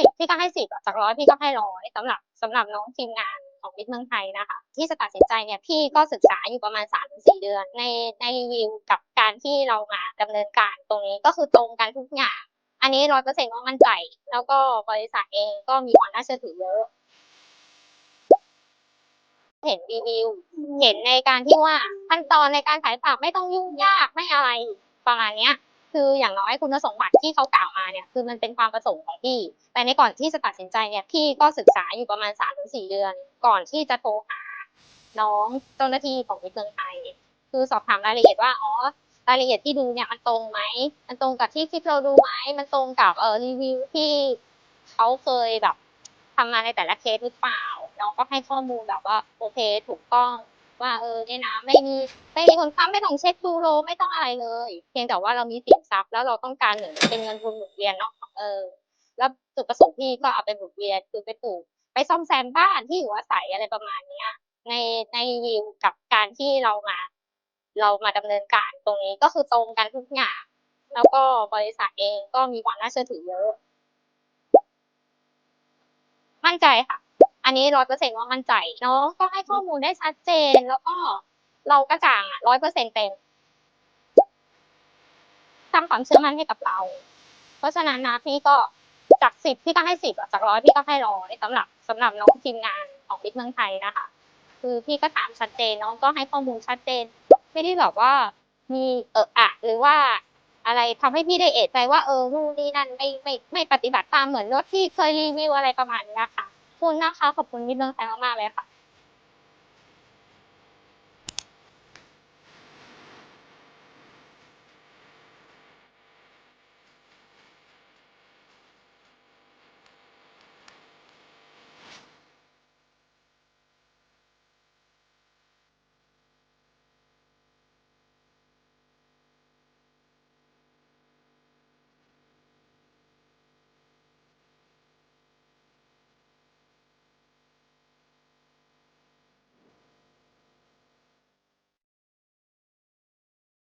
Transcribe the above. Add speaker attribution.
Speaker 1: สิบพี่ก็ให้สิบจากร้อยพี่ก็ให้ร้อยสำหรับสำหรับน้องทีมงานของมิตรเมืองไทยนะคะ ที่จะตัดสินใจเนี่ยพี่ก็ศึกษาอยู่ประมาณสามสี่เดือน ในในรีวิวกับการที่เรามาดำเนินการตรงนี้ก็คือตรงกันทุกอย่าง อันนี้ร้อยเปอร์เซ็นต์ว่ามั่นใจ แล้วก็บริษัทเองก็มีความน่าเชื่อถือเยอะเห็นรีวิว เห็นในการที่ว่าขั้นตอนในการขายฝากไม่ต้องยุ่งยากไม่อะไรประมาณเนี้ย คืออย่างน้อยคุณสมบัติที่เขากล่าวมาเนี่ยคือมันเป็นความประสงค์ของพี่ แต่ในก่อนที่จะตัดสินใจเนี่ยพี่ก็ศึกษาอยู่ประมาณสามถึงสี่เดือน ก่อนที่จะโทรหาน้องเจ้าหน้าที่ของมิตรเมืองไทยคือสอบถามรายละเอียดว่าอ๋อรายละเอียดที่ดูเนี่ยมันตรงไหมมันตรงกับที่ที่เราดูไหมมันตรงกับเออรีวิวที่เขาเคยแบบทำมานในแต่ละเคสหรือเปล่าน้องก็ให้ข้อมูลแบบว่าโอเคถูกต้อง ว่าเออเนี่ยนะไม่มีไม่มีคนค้ำไม่ต้องเช็คดูโรไม่ต้องอะไรเลย เพียงแต่ว่าเรามีสินทรัพย์แล้วเราต้องการเหมือนเป็นเงินทุนหมุนเวียนเนาะเออ แล้วจุดประสงค์พี่ก็เอาไปหมุนเวียนคือไปปลูกไปซ่อมแซมบ้านที่อยู่อาศัยอะไรประมาณเนี้ย ในในรีวิวกับการที่เรามา เรามาดำเนินการตรงนี้ก็คือตรงกันทุกอย่างแล้วก็บริษัทเองก็มีความน่าเชื่อถือเยอะ มั่นใจค่ะ อันนี้ร้อยเปอร์เซ็นต์ว่ามั่นใจเนาะก็ให้ข้อมูลได้ชัดเจนแล้วก็เรากระจ่างร้อยเปอร์เซ็นต์เต็มสร้างความเชื่อมั่นให้กับเรา เพราะฉะนั้นนะพี่ก็จากสิบพี่ก็ให้สิบจากร้อยพี่ก็ให้ร้อยสำหรับสำหรับน้องทีมงานของบิ๊กเมืองไทยนะคะคือพี่ก็ถามชัดเจนน้องก็ให้ข้อมูลชัดเจน ไม่ได้แบบว่ามีเอออะ หรือว่าอะไรทำให้พี่ได้เอะใจว่าเออนู่นนี่นั่นไม่ไม่ไม่ปฏิบัติตามเหมือนรถที่เคยรีวิวอะไรประมาณนี้ค่ะ คุณนะคะ ขอบคุณมิตรเมืองใจมากๆเลยค่ะ